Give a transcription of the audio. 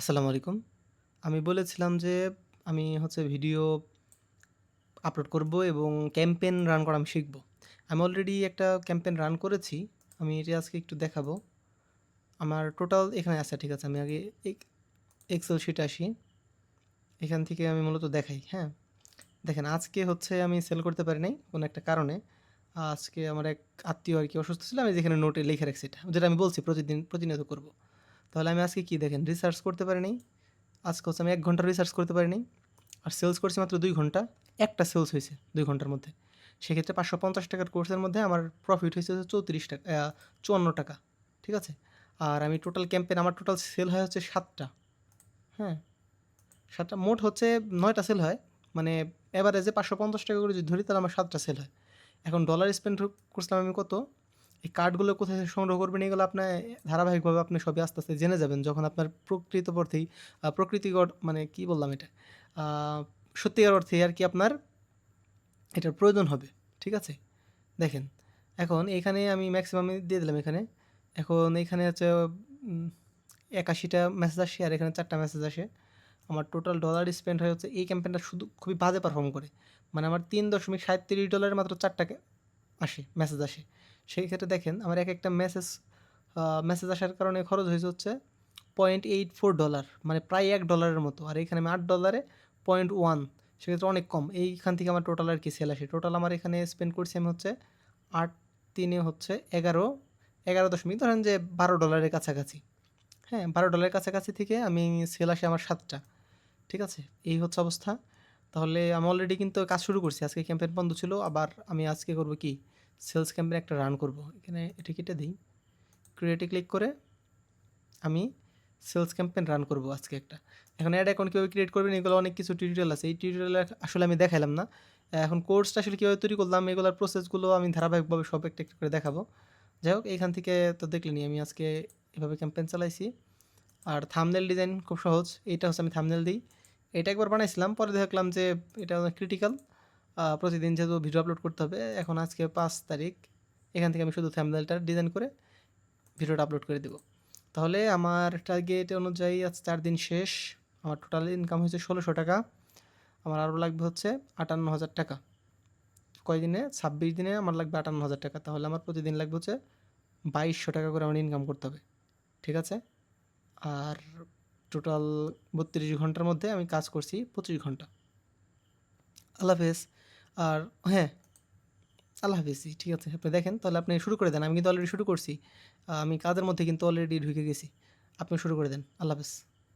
আসসালামু আলাইকুম। আমি বলেছিলাম যে আমি হচ্ছে ভিডিও আপলোড করব এবং ক্যাম্পেন রান করা আমি শিখব। আমি অলরেডি একটা ক্যাম্পেন রান করেছি। আমি এটা আজকে একটু দেখাবো। আমার টোটাল এখানে আছে ঠিক আছে। আমি আগে এক এক্সেল শিটে আসি। এখান থেকে আমি মূলত দেখাই, হ্যাঁ? দেখেন আজকে হচ্ছে আমি সেল করতে পারি নাই কোনো একটা কারণে। আজকে আমার এক আত্মীয় আর কি অসুস্থ ছিল। আমি যেখানে নোটে লিখে রাখছি এটা। যেটা আমি বলছি প্রতিদিন প্রতিনিয়ত করব। তাহলে আমি আজকে কি দেখেন রিসার্চ করতে পারি নাই। আজকে হচ্ছে আমি এক ঘণ্টা রিসার্চ করতে পারি নাই। আর সেলস করছি মাত্র দুই ঘণ্টা। একটা সেলস হয়েছে দুই ঘণ্টার মধ্যে। সেক্ষেত্রে ৳৫৫০ টাকার কোর্সের মধ্যে আমার প্রফিট হয়েছে হচ্ছে ৩৪ টাকা চুয়ান্ন টাকা। ঠিক আছে? আর আমি টোটাল ক্যাম্পেন আমার টোটাল সেল হয় হচ্ছে সাতটা হ্যাঁ? সাতটা, মোট হচ্ছে নয়টা সেল হয়। মানে এভারেজে ৳৫৫০ টাকা করে যদি ধরি, তাহলে আমার সাতটা সেল হয়। এখন ডলার স্পেন্ড করছিলাম আমি কত? এই কার্ডগুলো কোথায় সংগ্রহ করবেন এগুলো আপনার ধারাবাহিকভাবে আপনি সবই আস্তে, আস্তে জেনে যাবেন। যখন আপনার প্রকৃত অর্থেই আ প্রকৃতিগত মানে কি বললাম এটা? সত্যিকার অর্থে আর কি আপনার এটার প্রয়োজন হবে। ঠিক আছে? দেখেন, এখন এখানে আমি ম্যাক্সিমাম দিয়ে দিলাম এখানে। এখন এখানে হচ্ছে একাশিটা মেসেজ আসে আর এখানে চারটা মেসেজ আসে। আমার টোটাল ডলার স্পেন্ড হয়ে হচ্ছে এই ক্যাম্পেনটা শুধু খুবই বাজে পারফর্ম করে। মানে আমার $৩.৩৭ মাত্র ৪ টাকা আসে, মেসেজ আসে। সেই ক্ষেত্রে দেখেন আমার এক একটা মেসেজ মেসেজ আসার কারণে খরচ হয়েছে হচ্ছে $0.84 মানে প্রায় এক ডলারের মতো। আর এখানে আমি $৮ এ 0.1 সেক্ষেত্রে অনেক কম। এইখান থেকে আমার টোটাল আর কি সেল আসে। টোটাল আমার এখানে স্পেন্ড করছি আমি হচ্ছে আট তিনে হচ্ছে ১১, ১১ দশমিক ধরেন যে বারো ডলারের কাছাকাছি। হ্যাঁ? বারো ডলারের কাছাকাছি থেকে আমি সেল আসে আমার সাতটা ঠিক আছে? এই হচ্ছে অবস্থা। তাহলে আমি অলরেডি কিন্তু কাজ শুরু করছি। আজকে ক্যাম্পেইন বন্ধ ছিল। আবার আমি আজকে করব কি? সেলস ক্যাম্পেইন একটা রান করব। এখানে এটা কেটে দেই। ক্রিয়েট ক্লিক করে আমি সেলস ক্যাম্পেন রান করব আজকে একটা। এখন এড অ্যাকাউন্ট কীভাবে ক্রিয়েট করবেন এগুলো অনেক কিছু টিউটোরিয়াল আছে। এই টিউটোরিয়ালে আসলে আমি দেখাইলাম না। এখন কোর্সটা আসলে কীভাবে তৈরি করলাম এগুলোর প্রসেসগুলো আমি ধারাবাহিকভাবে সব একটা, একটা করে দেখাবো। যাই হোক এখান থেকে তো দেখলেনই আমি আজকে এভাবে ক্যাম্পেন চালাইছি। আর থামনেল ডিজাইন খুব সহজ। এইটা হচ্ছে আমি থামনেল দিই এটা একবার বানাইছিলাম। পরে দেখলাম যে এটা ক্রিটিক্যাল। প্রতিদিন যেহেতু ভিডিও আপলোড করতে হবে। এখন আজকে পাঁচ তারিখ। এখান থেকে আমি শুধু থাম্বনেলটা ডিজাইন করে ভিডিওটা আপলোড করে দিব। তাহলে আমার টার্গেট অনুযায়ী আজ চার দিন শেষ। আমার টোটাল ইনকাম হয়েছে ষোলোশো টাকা। আমার আরও লাগবে হচ্ছে ৳৫৮,০০০ টাকা। কয়দিনে? ২৬ দিনে আমার লাগবে ৳৫৮,০০০ টাকা। তাহলে আমার প্রতিদিন লাগবে হচ্ছে বাইশশো টাকা করে আমার ইনকাম করতে হবে। ঠিক আছে? আর টোটাল ৩২ ঘণ্টার মধ্যে আমি কাজ করছি ২৫ ঘণ্টা। আল্লাহ হাফেজ। আর হ্যাঁ, আল্লাহ হাফিজি ঠিক আছে। আপনি দেখেন তাহলে আপনি শুরু করে দেন। আমি কিন্তু অলরেডি শুরু করছি। আমি কাজের মধ্যে কিন্তু অলরেডি ঢুকে গেছি। আপনি শুরু করে দেন। আল্লাহ হাফেজ।